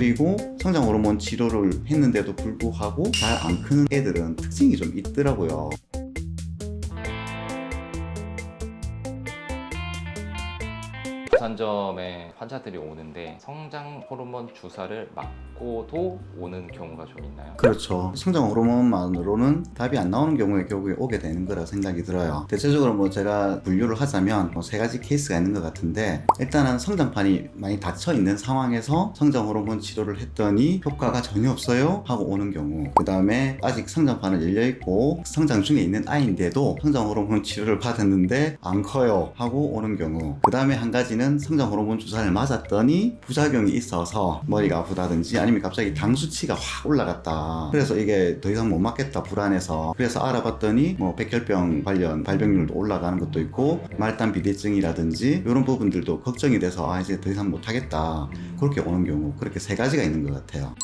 그리고 성장 호르몬 치료를 했는데도 불구하고 잘 안 크는 애들은 특징이 좀 있더라고요. 주산점에 환자들이 오는데 성장 호르몬 주사를 맞고도 오는 경우가 좀 있나요? 그렇죠. 성장 호르몬만으로는 답이 안 나오는 경우에 결국에 오게 되는 거라 생각이 들어요. 대체적으로 뭐 제가 분류를 하자면 뭐 세 가지 케이스가 있는 것 같은데 일단은 성장판이 많이 닫혀 있는 상황에서 성장 호르몬 치료를 했더니 효과가 전혀 없어요 하고 오는 경우. 그 다음에 아직 성장판은 열려 있고 성장 중에 있는 아이인데도 성장 호르몬 치료를 받았는데 안 커요 하고 오는 경우. 그 다음에 한 가지는 성장 호르몬 주사를 맞았더니 부작용이 있어서 머리가 아프다든지 아니면 갑자기 당 수치가 확 올라갔다. 그래서 이게 더 이상 못 맞겠다 불안해서 그래서 알아봤더니 뭐 백혈병 관련 발병률도 올라가는 것도 있고 말단 비대증이라든지 이런 부분들도 걱정이 돼서 아 이제 더 이상 못 하겠다 그렇게 오는 경우 그렇게 세 가지가 있는 것 같아요.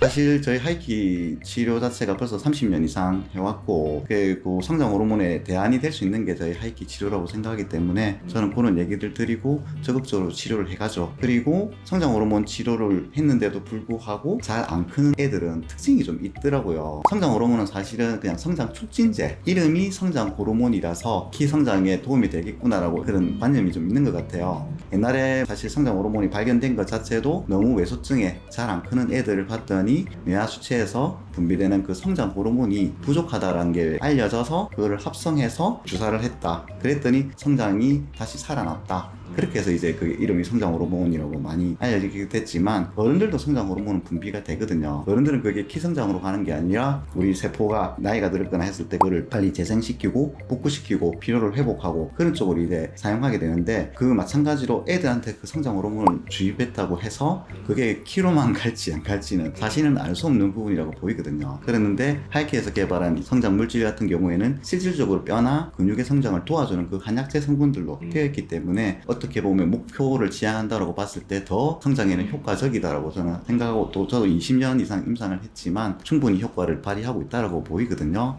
사실 저희 하이키 치료 자체가 벌써 30년 이상 해왔고 그리고 성장 호르몬에 대안이 될 수 있는 게 저희 하이키 치료라고 생각하기 때문에 저는 그런 얘기들 드리고 적극적으로 치료를 해가죠. 그리고 성장 호르몬 치료를 했는데도 불구하고 잘 안 크는 애들은 특징이 좀 있더라고요. 성장 호르몬은 사실은 그냥 성장 촉진제 이름이 성장 호르몬이라서 키 성장에 도움이 되겠구나라고 그런 관념이 좀 있는 것 같아요. 옛날에 사실 성장 호르몬이 발견된 것 자체도 너무 외소증에 잘 안 크는 애들을 봤 더니 뇌하 수체에서 분비되는 그 성장 호르몬이 부족하다라는 게 알려져서 그거를 합성해서 주사를 했다. 그랬더니 성장이 다시 살아났다. 그렇게 해서 이제 그 이름이 성장 호르몬이라고 많이 알려지게 됐지만 어른들도 성장 호르몬은 분비가 되거든요. 어른들은 그게 키 성장으로 가는 게 아니라 우리 세포가 나이가 들었거나 했을 때 그걸 빨리 재생시키고 복구시키고 피로를 회복하고 그런 쪽으로 이제 사용하게 되는데 그 마찬가지로 애들한테 그 성장 호르몬을 주입했다고 해서 그게 키로만 갈지 안 갈지는 사실 은알수 없는 부분이라고 보이거든요. 그랬는데 하이키에서 개발한 성장 물질 같은 경우에는 실질적으로 뼈나 근육의 성장을 도와주는 그 한약재 성분들로 되어 있기 때문에 어떻게 보면 목표를 지향한다고 봤을 때 더 성장에는 효과적이다라고 저는 생각하고 또 저도 20년 이상 임상을 했지만 충분히 효과를 발휘하고 있다라고 보이거든요.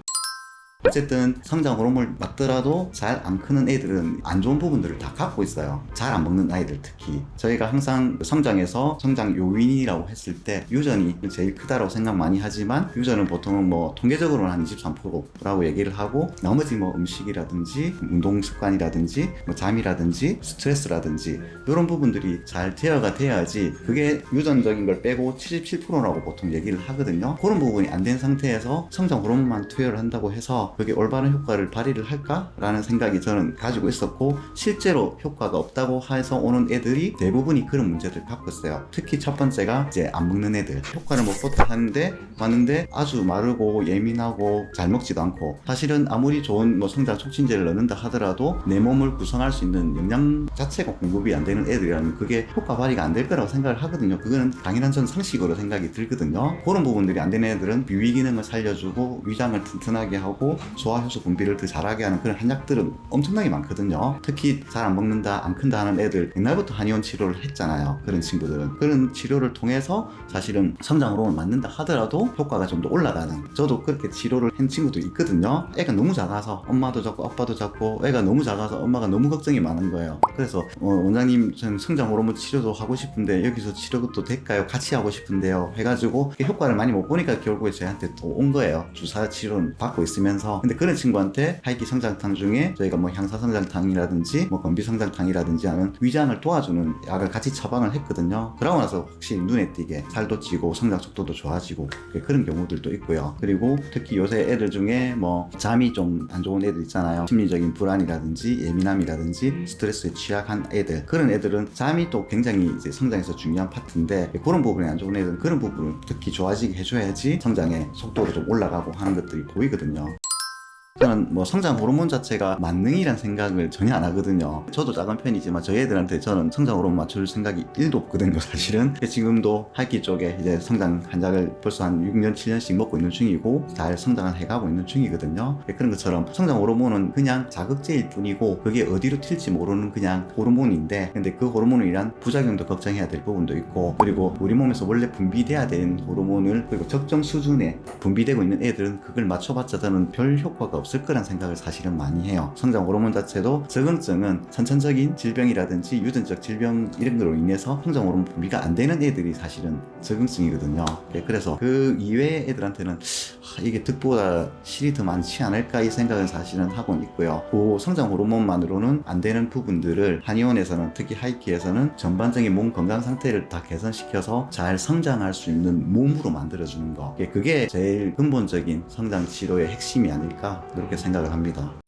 어쨌든 성장 호르몬을 맞더라도 잘 안 크는 애들은 안 좋은 부분들을 다 갖고 있어요. 잘 안 먹는 아이들 특히. 저희가 항상 성장에서 성장 요인이라고 했을 때 유전이 제일 크다라고 생각 많이 하지만 유전은 보통은 뭐 통계적으로는 한 23%라고 얘기를 하고 나머지 뭐 음식이라든지 운동 습관이라든지 뭐 잠이라든지 스트레스라든지 이런 부분들이 잘 제어가 돼야지 그게 유전적인 걸 빼고 77%라고 보통 얘기를 하거든요. 그런 부분이 안 된 상태에서 성장 호르몬만 투여를 한다고 해서 그게 올바른 효과를 발휘를 할까라는 생각이 저는 가지고 있었고 실제로 효과가 없다고 해서 오는 애들이 대부분이 그런 문제들을 갖고 있어요. 특히 첫 번째가 이제 안 먹는 애들 효과를 못 보다 하는데 왔는데 아주 마르고 예민하고 잘 먹지도 않고 사실은 아무리 좋은 뭐 성장 촉진제를 넣는다 하더라도 내 몸을 구성할 수 있는 영양 자체가 공급이 안 되는 애들이라면 그게 효과 발휘가 안 될 거라고 생각을 하거든요. 그거는 당연한 전 상식으로 생각이 들거든요. 그런 부분들이 안 되는 애들은 비위 기능을 살려주고 위장을 튼튼하게 하고 소화효소 분비를 더 잘하게 하는 그런 한약들은 엄청나게 많거든요. 특히 잘 안 먹는다, 안 큰다 하는 애들 옛날부터 한의원 치료를 했잖아요. 그런 친구들은 그런 치료를 통해서 사실은 성장으로 맞는다 하더라도 효과가 좀 더 올라가는. 저도 그렇게 치료를 한 친구도 있거든요. 애가 너무 작아서 엄마도 작고 아빠도 작고 애가 너무 작아서 엄마가 너무 걱정이 많은 거예요. 그래서 어, 원장님 저는 성장 호르몬 치료도 하고 싶은데 여기서 치료도 될까요? 같이 하고 싶은데요. 해가지고 효과를 많이 못 보니까 결국에 저한테 또 온 거예요. 주사 치료는 받고 있으면서 근데 그런 친구한테 하이키 성장탕 중에 저희가 뭐 향사 성장탕이라든지 뭐 건비 성장탕이라든지 하는 위장을 도와주는 약을 같이 처방을 했거든요. 그러고 나서 확실히 눈에 띄게 살도 찌고 성장 속도도 좋아지고 그런 경우들도 있고요. 그리고 특히 요새 애들 중에 뭐 잠이 좀 안 좋은 애들 있잖아요. 심리적인 불안이라든지 예민함이라든지 스트레스에 취약한 애들 그런 애들은 잠이 또 굉장히 이제 성장에서 중요한 파트인데 그런 부분이 안 좋은 애들은 그런 부분을 특히 좋아지게 해줘야지 성장의 속도도 좀 올라가고 하는 것들이 보이거든요. 저는 뭐 성장 호르몬 자체가 만능이란 생각을 전혀 안 하거든요. 저도 작은 편이지만 저희 애들한테 저는 성장 호르몬 맞출 생각이 1도 없거든요, 사실은. 지금도 할기 쪽에 이제 성장 한약을 벌써 한 6년, 7년씩 먹고 있는 중이고 잘 성장을 해가고 있는 중이거든요. 그런 것처럼 성장 호르몬은 그냥 자극제일 뿐이고 그게 어디로 튈지 모르는 그냥 호르몬인데 근데 그 호르몬을 인한 부작용도 걱정해야 될 부분도 있고 그리고 우리 몸에서 원래 분비돼야 되는 호르몬을 그리고 적정 수준에 분비되고 있는 애들은 그걸 맞춰봤자 저는 별 효과가 없을 거란 생각을 사실은 많이 해요. 성장 호르몬 자체도 적응증은 선천적인 질병이라든지 유전적 질병 이런 거로 인해서 성장 호르몬 분비가 안 되는 애들이 사실은 적응증이거든요. 예, 그래서 그 이외의 애들한테는 아, 이게 득보다 실이 더 많지 않을까 이 생각은 사실은 하고 있고요. 그 성장 호르몬만으로는 안 되는 부분들을 한의원에서는 특히 하이키에서는 전반적인 몸 건강 상태를 다 개선시켜서 잘 성장할 수 있는 몸으로 만들어주는 거. 예, 그게 제일 근본적인 성장 치료의 핵심이 아닐까 그렇게 생각을 합니다.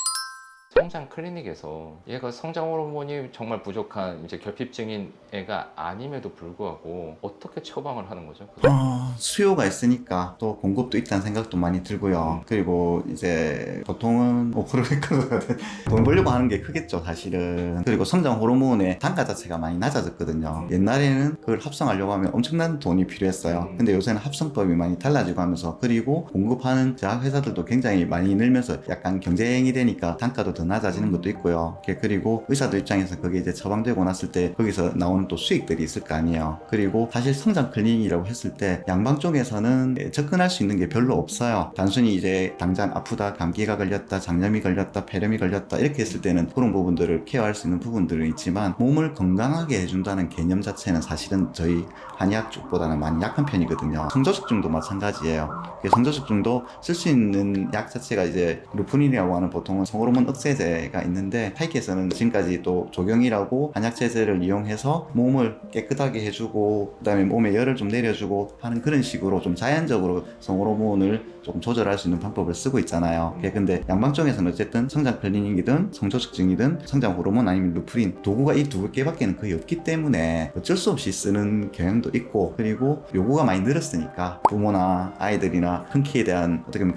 성장 클리닉에서 얘가 성장 호르몬이 정말 부족한 이제 결핍증인 애가 아님에도 불구하고 어떻게 처방을 하는 거죠? 어, 수요가 있으니까 또 공급도 있다는 생각도 많이 들고요. 그리고 이제 보통은 뭐 그러니까 돈 벌려고 하는 게 크겠죠, 사실은. 그리고 성장 호르몬의 단가 자체가 많이 낮아졌거든요. 옛날에는 그걸 합성하려고 하면 엄청난 돈이 필요했어요. 근데 요새는 합성법이 많이 달라지고 하면서 그리고 공급하는 제약 회사들도 굉장히 많이 늘면서 약간 경쟁이 되니까 단가도 더 낮 아지는 것도 있고요. 그리고 의사들 입장에서 그게 이제 처방되고 났을 때 거기서 나오는 또 수익들이 있을 거 아니에요. 그리고 사실 성장 클리닉이라고 했을 때 양방 쪽에서는 접근할 수 있는 게 별로 없어요. 단순히 이제 당장 아프다, 감기가 걸렸다, 장염이 걸렸다, 폐렴이 걸렸다 이렇게 했을 때는 그런 부분들을 케어할 수 있는 부분들은 있지만 몸을 건강하게 해준다는 개념 자체는 사실은 저희 한의학 쪽보다는 많이 약한 편이거든요. 성조숙증도 마찬가지예요. 성조숙증도 쓸 수 있는 약 자체가 이제 루푸닌이라고 하는 보통은 성호르몬 억제제 가 있는데 타이키에서는 지금까지 또 조경이라고 한약제제를 이용해서 몸을 깨끗하게 해주고 그다음에 몸에 열을 좀 내려주고 하는 그런 식으로 좀 자연적으로 성호르몬을 조금 조절할 수 있는 방법을 쓰고 있잖아요. 예, 근데 양방 쪽에서는 어쨌든 성장 클리닉이든 성조숙증이든 성장 호르몬 아니면 루프린 도구가 이 두 개밖에는 거의 없기 때문에 어쩔 수 없이 쓰는 경향도 있고 그리고 요구가 많이 늘었으니까 부모나 아이들이나 큰 키에 대한 어떻게 보면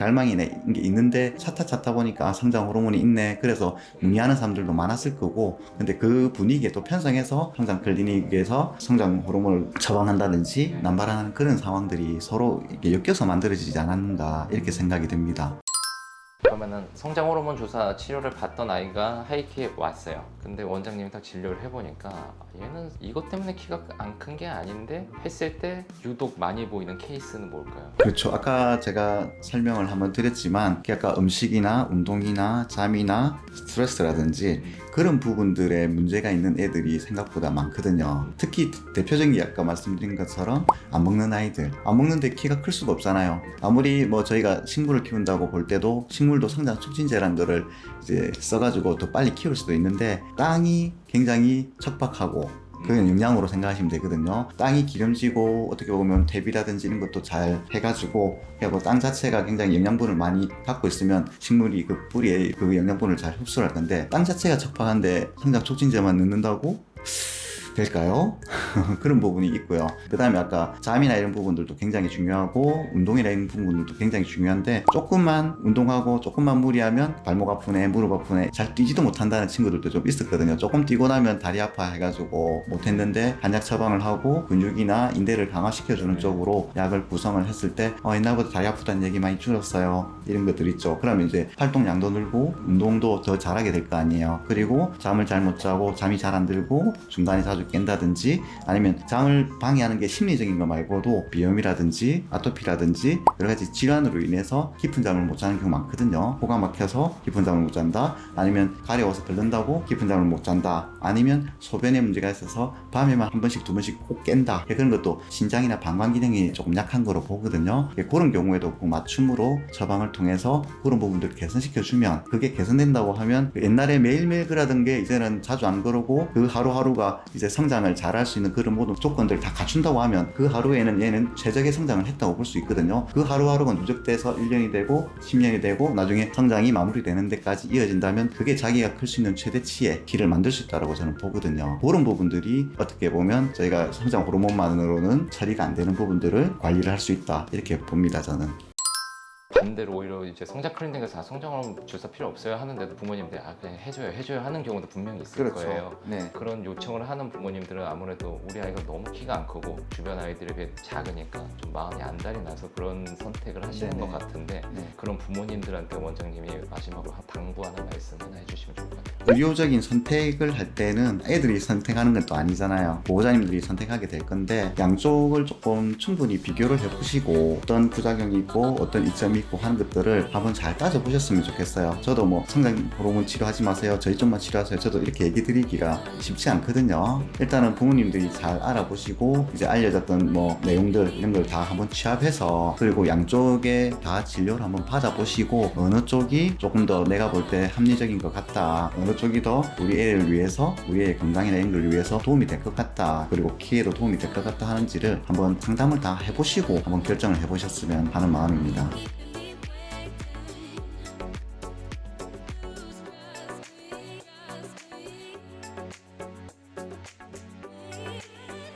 게 있는데 차타 차타 보니까 아, 성장 호르몬이 있네 그래서 문의하는 사람들도 많았을 거고 근데 그 분위기에 또 편성해서 성장 클리닉에서 성장 호르몬을 처방한다든지 남발하는 그런 상황들이 서로 이렇게 엮여서 만들어지지 않았는가 이렇게 생각이 됩니다. 그러면은 성장 호르몬 주사 치료를 받던 아이가 하이키에 왔어요. 근데 원장님이 딱 진료를 해보니까 얘는 이것 때문에 키가 안 큰 게 아닌데 했을 때 유독 많이 보이는 케이스는 뭘까요? 그렇죠. 아까 제가 설명을 한번 드렸지만 아까 음식이나 운동이나 잠이나 스트레스라든지 그런 부분들에 문제가 있는 애들이 생각보다 많거든요. 특히 대표적인 게 아까 말씀드린 것처럼 안 먹는 아이들. 안 먹는데 키가 클 수가 없잖아요. 아무리 뭐 저희가 식물을 키운다고 볼 때도 식물도 성장 촉진제라는 거를 이제 써가지고 더 빨리 키울 수도 있는데 땅이 굉장히 척박하고 그건 영양으로 생각하시면 되거든요. 땅이 기름지고 어떻게 보면 대비라든지 이런 것도 잘 해가지고 그리고 땅 자체가 굉장히 영양분을 많이 갖고 있으면 식물이 그 뿌리에 그 영양분을 잘 흡수를 할 건데 땅 자체가 척박한데 성장 촉진제만 넣는다고 될까요? 그런 부분이 있고요. 그 다음에 아까 잠이나 이런 부분들도 굉장히 중요하고 운동이나 이런 부분들도 굉장히 중요한데 조금만 운동하고 조금만 무리하면 발목 아프네, 무릎 아프네, 잘 뛰지도 못한다는 친구들도 좀 있었거든요. 조금 뛰고 나면 다리 아파 해가지고 못했는데 한약 처방을 하고 근육이나 인대를 강화시켜주는 쪽으로 약을 구성을 했을 때 어, 옛날보다 다리 아프다는 얘기 많이 줄었어요. 이런 것들 있죠. 그러면 이제 활동량도 늘고 운동도 더 잘하게 될 거 아니에요. 그리고 잠을 잘 못 자고 잠이 잘 안 들고 중간에 자주 깬다든지 아니면 잠을 방해하는 게 심리적인 거 말고도 비염이라든지 아토피라든지 여러 가지 질환으로 인해서 깊은 잠을 못 자는 경우 많거든요. 코가 막혀서 깊은 잠을 못 잔다. 아니면 가려워서 끓는다고 깊은 잠을 못 잔다. 아니면 소변에 문제가 있어서 밤에만 한 번씩 두 번씩 꼭 깬다. 그런 것도 신장이나 방광 기능이 조금 약한 거로 보거든요. 그런 경우에도 그 맞춤으로 처방을 통해서 그런 부분들을 개선시켜 주면 그게 개선된다고 하면 옛날에 매일매일 그러던 게 이제는 자주 안 그러고 그 하루하루가 이제 성장을 잘할 수 있는 그런 모든 조건들을 다 갖춘다고 하면 그 하루에는 얘는 최적의 성장을 했다고 볼 수 있거든요. 그 하루하루가 누적돼서 1년이 되고 10년이 되고 나중에 성장이 마무리되는 데까지 이어진다면 그게 자기가 클 수 있는 최대치의 길을 만들 수 있다고 저는 보거든요. 그런 부분들이 어떻게 보면 저희가 성장 호르몬만으로는 처리가 안 되는 부분들을 관리를 할 수 있다 이렇게 봅니다 저는. 반대로 오히려 이제 성장 클리닉에서 아, 성장 호르몬 주사 필요 없어요 하는데도 부모님들이 아 그냥 해줘요 해줘요 하는 경우도 분명히 있을 거예요. 네. 그런 요청을 하는 부모님들은 아무래도 우리 아이가 너무 키가 안 크고 주변 아이들에 비해 작으니까 좀 마음이 안달이 나서 그런 선택을 하시는 네네. 것 같은데 네. 그런 부모님들한테 원장님이 마지막으로 한 당부 하나 말씀 하나 해주시면 좋을 것 같아요. 의료적인 선택을 할 때는 애들이 선택하는 건 또 아니잖아요. 보호자님들이 선택하게 될 건데 양쪽을 조금 충분히 비교를 해보시고 어떤 부작용이 있고 어떤 이점이 있고 하는 것들을 한번 잘 따져보셨으면 좋겠어요. 저도 뭐 성장 호르몬 치료하지 마세요. 저희 쪽만 치료하세요. 저도 이렇게 얘기 드리기가 쉽지 않거든요. 일단은 부모님들이 잘 알아보시고 이제 알려졌던 뭐 내용들 이런 걸 다 한번 취합해서 그리고 양쪽에 다 진료를 한번 받아보시고 어느 쪽이 조금 더 내가 볼 때 합리적인 것 같다. 어느 쪽이 더 우리 애를 위해서 우리 애의 건강이나 이런 걸 위해서 도움이 될 것 같다. 그리고 키에도 도움이 될 것 같다 하는지를 한번 상담을 다 해보시고 한번 결정을 해보셨으면 하는 마음입니다.